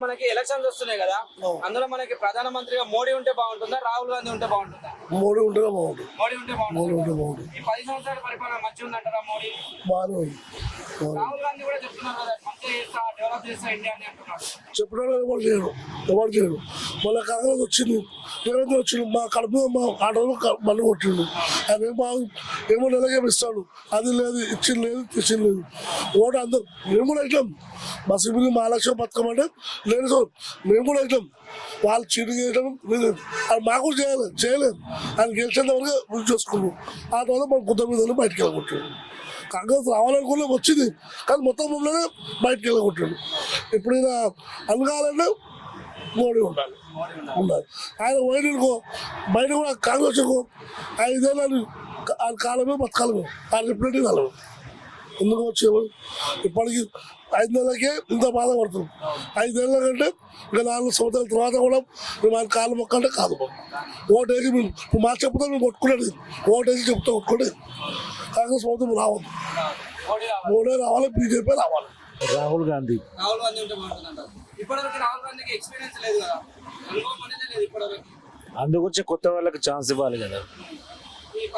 మనకి ఎలక్షన్స్ వస్తున్నాయి కదా అందులో మనకి ప్రధానమంత్రిగా మోడీ ఉంటే బాగుంటుందా రాహుల్ గాంధీ ఉంటే బాగుంటుందా? మూడు ఉంటేనే బాగుంటుంది. మోడీ ఉంటే మూడు బాగుంటుంది ఉంటే బాగుంటుంది. ఈ పది సంవత్సరాల పరిపాలన మంచిగా ఉందంటారా మోడీ? బాగానే. రాహుల్ గాంధీ కూడా చెప్తున్నారు కదా మంచిగా చేస్తా డెవలప్ చేస్తా ఇండియా అని అంటున్నాడు చెప్పడం ఎవరు చేయరు. ఎవరు చేయరు. మళ్ళీ కాంగ్రెస్ వచ్చింది రేవంత్ వచ్చింది. మా కడుపు మా ఆటోలో మళ్ళీ కొట్టిండు. ఏం బాగు ఏమో నెలకేం ఇస్తాడు అది లేదు ఇచ్చింది లేదు తెచ్చింది లేదు. ఓటు అందరు. మేము కూడా ఇట్టాం మా సిబ్బంది మా లక్ష్యం పథకం అంటే లేదు సార్ మేము కూడా ఇట్టాం వాళ్ళు చీటింగ్ చేయడం లేదు. అది మాకు చేయలేదు చేయలేదు. ఆయన గెలిచేంత వరకు గుర్తు చేసుకున్నాం ఆ తర్వాత మనం బుద్ధ మీద బయటకు వెళ్ళగొట్టాడు కాంగ్రెస్ రావాలనుకునే వచ్చింది. కానీ మొత్తం మమ్మల్ని బయటకు వెళ్ళగొట్టాడు ఇప్పుడు ఈయన అనగాలంటే మోడీ ఉండాలి. ఉండాలి. ఆయన వైద్యుడికో బయట కూడా కాంగ్రెస్ ఐదేళ్ళు ఆయన కాలమే బతకాలమే. ఆయన రిప్రజెంట్ కాలమే. ఎందుకు వచ్చేవాడు ఇప్పటికి ఐదు నెలలకే ఇంత బాధపడుతున్నాం ఐదేళ్ళ కంటే ఇంకా నాలుగు సంవత్సరాల తర్వాత కూడా మేము ఆయన కాలు మొక్క అంటే కాదు. ఓటేసి మేము మా చెప్తాం మేము కొట్టుకునేది. ఓటేసి చెప్తా కొట్టుకునేది. కాంగ్రెస్ ప్రభుత్వం రావద్దు. మోడీ రావాలి బీజేపీ రావాలి. రాహుల్ గాంధీ. రాహుల్ గాంధీ ఉంటే బాగుంటుంది అంటారు ఇప్పటివరకు రాహుల్ గాంధీకి ఎక్స్పీరియన్స్ లేదు కదా? అనుభవం అనేది లేదు ఇప్పటివరకు. అందుగురించి కొత్త వాళ్ళకి ఛాన్స్ ఇవ్వాలి కదా.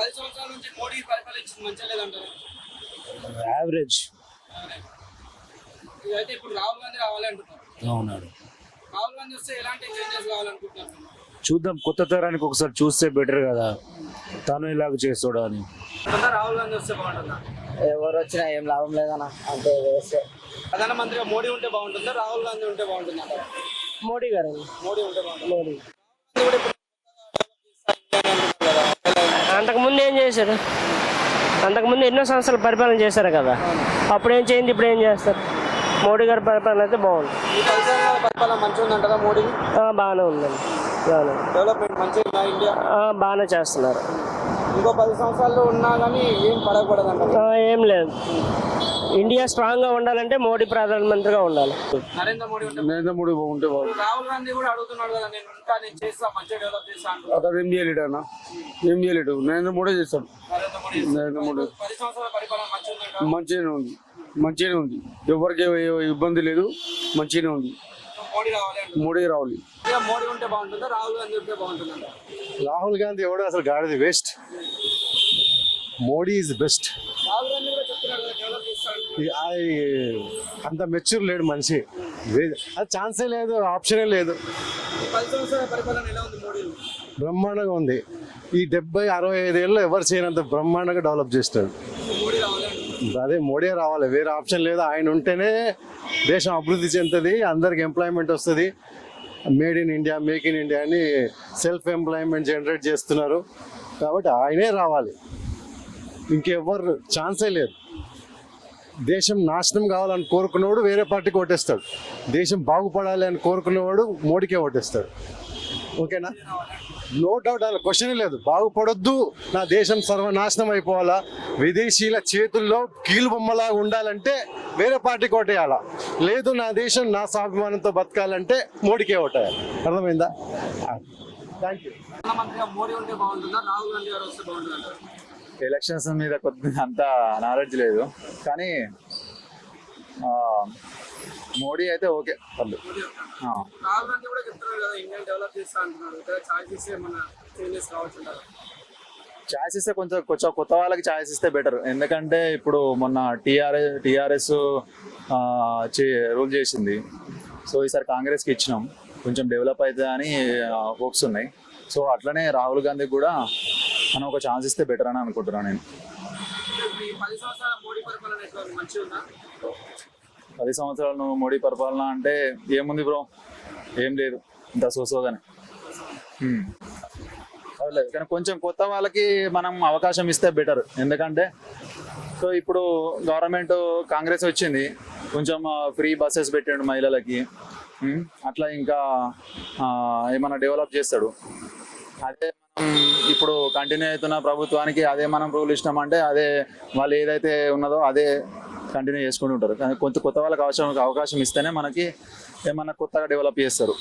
పది సంవత్సరాల నుంచి మోడీ పరిపాలించింది మంచిగా లేదంటారు? యావరేజ్ ఇదైతే ఇప్పుడు రాహుల్ గాంధీ రావాలి అంటున్నారు. అవునాడు. రాహుల్ గాంధీ వస్తే ఎలాంటి చేంజెస్ కావాలనుకుంటున్నారు? చూద్దాం కొత్త తరానికి ఒకసారి చూస్తే బెటర్ కదా. తను ఇలాగ చేస్తాడు అని. రాహుల్ గాంధీ వస్తే బాగుంటుందా? ఎవరు వచ్చినా ఏం లాభం లేదన్న అంతే వేస్ట్. ప్రధానమంత్రిగా మోడీ ఉంటే బాగుంటుందా? రాహుల్ గాంధీ ఉంటే బాగుంటుందా? మోడీ గారు. మోడీ ఉంటే బాగుంటుంది? మోడీ. కూడా ఇప్పుడు అంతకుముందు ఏం చేశారు? అంతకుముందు ఎన్నో సంవత్సరాలు పరిపాలన చేశారు కదా. అప్పుడు ఏం చేయింది? ఇప్పుడు ఏం చేస్తారు? మోడీ గారి పరిపాలన అయితే బాగుంది. బాగానే ఉందండి. బాగానే. డెవలప్మెంట్ బాగానే చేస్తున్నారు. ఇంకో పది సంవత్సరాలు ఉన్నా కానీ ఏం పడకూడదు ఏం లేదు. ఇండియా స్ట్రాంగ్గా ఉండాలంటే మోడీ ప్రధానమంత్రిగా ఉండాలి. నరేంద్ర మోడీ ఉంటే నరేంద్ర మోడీ ఇప్పుడు రాహుల్ గాంధీ కూడా అడుగుతున్నాడు కదా నేను ఉంటా నేను చేస్తా మంచిగా డెవలప్ చేస్తా అతను ఏం చేయలేడు అన్న? ఏం చేయలేడు. నరేంద్ర మోడీ చేస్తాడు. నరేంద్ర మోడీ పది సంవత్సరాల పరిపాలన మంచిగానే ఉంది. మంచిగానే ఉంది. ఎవరికి ఇబ్బంది లేదు. మంచిగానే ఉంది. మోడీ రావాలి మోడీ ఉంటే బాగుంటుందా? రాహుల్ గాంధీ ఉంటే బాగుంటుందా రాహుల్ గాంధీ ఎవడు? అసలు గాడిది వేస్ట్ మోడీ ఈజ్ బెస్ట్ అంత మెచ్యూర్ లేడు మనిషి. అది ఛాన్సే లేదు ఆప్షనే లేదు. బ్రహ్మాండంగా ఉంది. ఈ డెబ్బై అరవై ఐదేళ్ళు ఎవరు చేయనంత బ్రహ్మాండంగా డెవలప్ చేస్తాడు. అదే మోడీ రావాలి. వేరే ఆప్షన్ లేదు. ఆయన ఉంటేనే దేశం అభివృద్ధి చెందుతుంది అందరికి ఎంప్లాయ్మెంట్ వస్తుంది. Made in India make in India అని సెల్ఫ్ ఎంప్లాయ్మెంట్ జనరేట్ చేస్తున్నారు. కాబట్టి ఆయనే రావాలి. ఇంకెవ్వరు ఛాన్సే లేదు. దేశం నాశనం కావాలని కోరుకున్నవాడు వేరే పార్టీకి ఓటేస్తాడు. దేశం బాగుపడాలి అని కోరుకున్నవాడు మోడీకే ఓటేస్తాడు. ఓకేనా? నో డౌట్ అలా క్వశ్చన్ లేదు. బాగుపడొద్దు. నా దేశం సర్వనాశనం అయిపోవాలా. విదేశీయుల చేతుల్లో కీలు బొమ్మలాగా ఉండాలంటే వేరే పార్టీకి ఓటేయాలా. లేదు నా దేశం నా స్వాభిమానంతో బతకాలంటే మోడీకే ఓటేయాలి. అర్థమైందా? థ్యాంక్ యూ ఎలక్షన్స్ మీద కొద్దిగా అంత నాలెడ్జ్ లేదు. కానీ ఆ, మోడీ అయితే ఓకే. ఇక్కడ ఛాయిస్ ఇస్తే కొంచెం కొంచెం కొత్త వాళ్ళకి ఛాయిస్ ఇస్తే బెటర్ ఎందుకంటే ఇప్పుడు మొన్న టీఆర్ఎస్ టీఆర్ఎస్ రూల్ చేసింది. సో ఈసారి కాంగ్రెస్కి ఇచ్చినాం. కొంచెం డెవలప్ అవుతుంది అని హోప్స్ ఉన్నాయి. సో అట్లనే రాహుల్ గాంధీకి కూడా మనం ఒక ఛాన్స్ ఇస్తే బెటర్ అని అనుకుంటున్నాను నేను. పది సంవత్సరాలు మోడీ పరిపాలన అంటే ఏముంది బ్రో? ఏం లేదు. ఇంత సోసోగానే. పర్లేదు. కానీ కొంచెం కొత్త వాళ్ళకి మనం అవకాశం ఇస్తే బెటర్ ఎందుకంటే సో ఇప్పుడు గవర్నమెంట్ కాంగ్రెస్ వచ్చింది. కొంచెం ఫ్రీ బస్సెస్ పెట్టాడు మహిళలకి. అట్లా ఇంకా ఏమైనా ఏమన్నా డెవలప్ చేస్తాడు. అదే మనం ఇప్పుడు కంటిన్యూ అవుతున్న ప్రభుత్వానికి అదే మనం రూల్ ఇచ్చినామంటే అదే వాళ్ళు ఏదైతే ఉన్నదో అదే కంటిన్యూ చేసుకుంటూ ఉంటారు. కానీ కొంత కొత్త వాళ్ళకి అవసరం అవకాశం ఇస్తేనే మనకి ఏమన్నా కొత్తగా డెవలప్ చేస్తారు.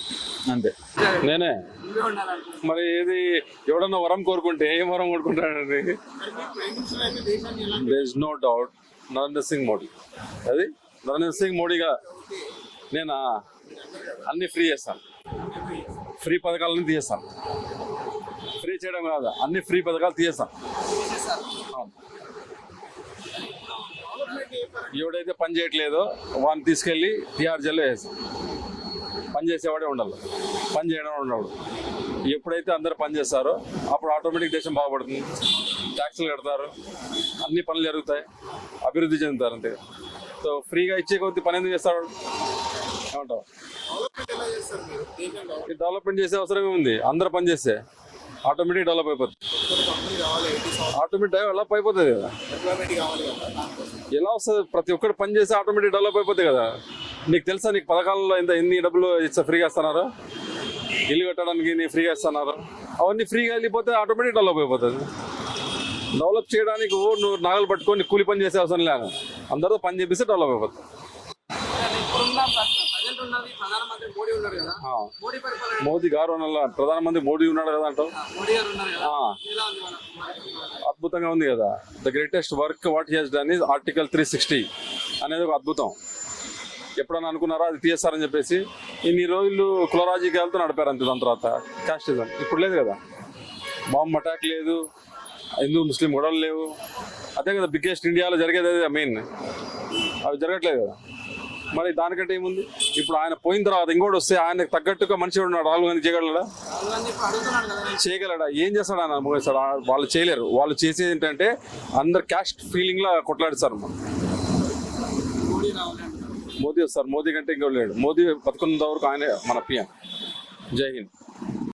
అంతే. నేనే. మరి ఏది ఎవడన్నా వరం కోరుకుంటే ఏం వరం కోరుకుంటాడండి? There is no doubt Narendra Singh Modi అది? నరేంద్ర సింగ్ మోడీగా నేనా? అన్ని ఫ్రీ చేస్తాను. ఫ్రీ పథకాలను తీసేస్తాను. ఫ్రీ చేయడం కాదు? అన్ని ఫ్రీ పథకాలు తీసేస్తాను. అవును. ఎవడైతే పని చేయట్లేదో. వాడిని తీసుకెళ్ళి టీఆర్ జైల్లో వేస్తాం పని చేసేవాడే ఉండాలి. పని చేయడం ఉండడు. ఎప్పుడైతే అందరు పని చేస్తారో అప్పుడు ఆటోమేటిక్ దేశం బాగుపడుతుంది. ట్యాక్సులు కడతారు. అన్ని పనులు జరుగుతాయి. అభివృద్ధి చెందుతారు అంతే. సో ఫ్రీగా ఇచ్చే కొద్ది పని ఎందుకు చేస్తాడు ఏమంటావు? డెవలప్మెంట్ చేసే అవసరమే ఉంది. అందరు పని చేస్తే. ఆటోమేటిక్ డెవలప్ అయిపోతుంది. ఆటోమేటిక్ డెవలప్ అయిపోతుంది కదా. ఎలా వస్తుంది? ప్రతి ఒక్కరు పని చేస్తే ఆటోమేటిక్ డెవలప్ అయిపోతుంది కదా. నీకు తెలుసా నీకు పథకాలలో ఇంత ఎన్ని డబ్బులు ఇచ్చా ఫ్రీగా ఇస్తున్నారు? ఇల్లు కట్టడానికి నీ ఫ్రీగా ఇస్తున్నారు. అవన్నీ ఫ్రీగా వెళ్ళిపోతే ఆటోమేటిక్ డెవలప్ అయిపోతుంది. డెవలప్ చేయడానికి ఓ నువ్వు నాగలు పట్టుకొని కూలి పని చేసే అవసరం లేదు. అందరితో పని చేపిస్తే డెవలప్ అయిపోతుంది. మోదీ గారు ప్రధానమంత్రి మోడీ ఉన్నాడు కదా అంటావు? అద్భుతంగా ఉంది కదా. The greatest work what he's done is article three sixty అనేది ఒక అద్భుతం. ఎప్పుడన్నా అనుకున్నారా? అది తీసేస్తారని చెప్పేసి ఇన్ని రోజులు కుల రాజకీయాలతో నడిపారు అంతే దాని తర్వాత. కాస్టిజం ఇప్పుడు లేదు కదా. బాంబ్ అటాక్ లేదు. హిందూ ముస్లిం గొడవలు లేవు. అదే కదా బిగ్గెస్ట్ ఇండియాలో జరిగేది అదే మెయిన్ అవి జరగట్లేదు కదా. మరి దానికంటే ఏముంది? ఇప్పుడు ఆయన పోయిన తర్వాత ఇంకోటి వస్తే ఆయనకు తగ్గట్టుగా మనిషి ఉన్నాడు రాహుల్ గాంధీ చేయగలడా? చేయగలడా? ఏం చేస్తాడు ఆయన ముగిస్తాడు వాళ్ళు చేయలేరు. వాళ్ళు చేసేది ఏంటంటే అందరు క్యాస్ట్ ఫీలింగ్ లా కొట్లాడిస్తారు మనం మోదీ వస్తారు మోదీ కంటే ఇంకో లేడు. మోదీ బతుకున్నంత వరకు ఆయన మన పిఎం జై హింద్.